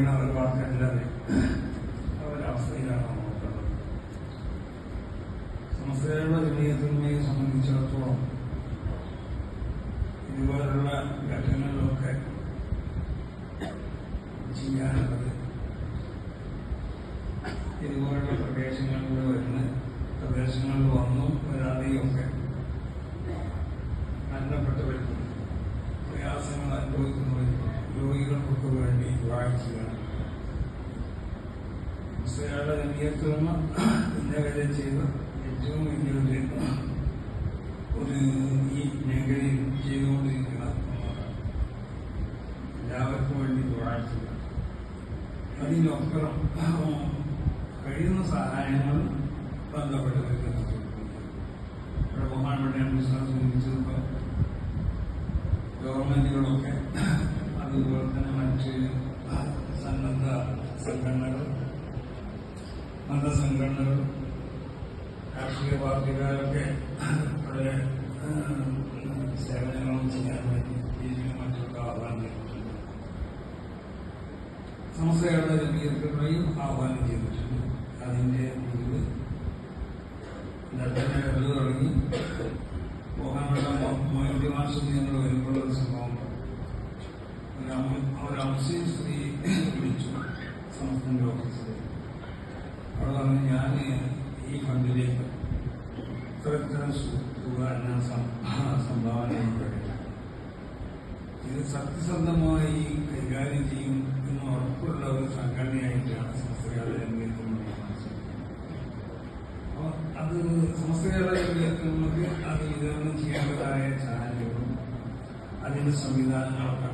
പറയുന്ന ഒരു വാക്കല്ലാതെ ഒരവസ്ഥയിലാണ് നോക്കുന്നത് സമസ്തയുടെ ജമീയത്തിന്മയെ സംബന്ധിച്ചിടത്തോളം ഇതുപോലുള്ള ഘട്ടങ്ങളിലൊക്കെ ചെയ്യാനുള്ളത് ഇതുപോലുള്ള പ്രദേശങ്ങളിൽ വരുന്ന പ്രദേശങ്ങളിൽ വന്നും വരാതെയൊക്കെ മുസ്ലിങ്ങളുടെ നിയന്ത്രണ ഇന്നവരെ ചെയ്ത ഏറ്റവും വലിയൊരു ഒരു ഈ മേഖലയിൽ ചെയ്തുകൊണ്ടിരിക്കുന്ന. എല്ലാവർക്കും വേണ്ടി വായിക്കുക അതിനപ്പുറം കഴിയുന്ന സഹായങ്ങൾ ബന്ധപ്പെട്ടവർക്ക്. ഇവിടെ ബഹുമാനപ്പെട്ട അംബേദ്കറെ സംബന്ധിച്ചിടത്തോളം ഗവൺമെന്റുകളൊക്കെ അതുപോലെ തന്നെ മറ്റ് മതസംഘടനകൾ രാഷ്ട്രീയ പാർട്ടിക്കാരൊക്കെ വളരെ സേവനങ്ങളും ചെയ്യാൻ വേണ്ടി മറ്റൊക്കെ ആഹ്വാനം ചെയ്തിട്ടുണ്ട്. സമസ്തയുടെ ജമീയത്തുകളെയും ആഹ്വാനം ചെയ്തിട്ടുണ്ട്. അതിന്റെ കണ്ടു തുടങ്ങി. പോകാനുള്ള മൊയ്തി മാസം വരുമ്പോഴുള്ള ഒരു സംഭവം. ഒരു മുസ്ലിം സ്ത്രീ വിളിച്ചു. സംസ്ഥാന അവിടെ പറഞ്ഞു ഞാൻ ഈ ഫണ്ടിലേക്ക് ഇത്ര ഇത്ര സു- തുക ഞാൻ സംഭാവന ചെയ്യപ്പെടില്ല ഇത് സത്യസന്ധമായി കൈകാര്യം ചെയ്യും എന്ന് ഉറപ്പുള്ള ഒരു സംഘടനയായിട്ടാണ് അപ്പോൾ അത് രംഗത്ത് നമുക്ക് അത് വിതരണം ചെയ്യേണ്ടതായ ചാനലുകളും അതിന്റെ സംവിധാനങ്ങളൊക്കെ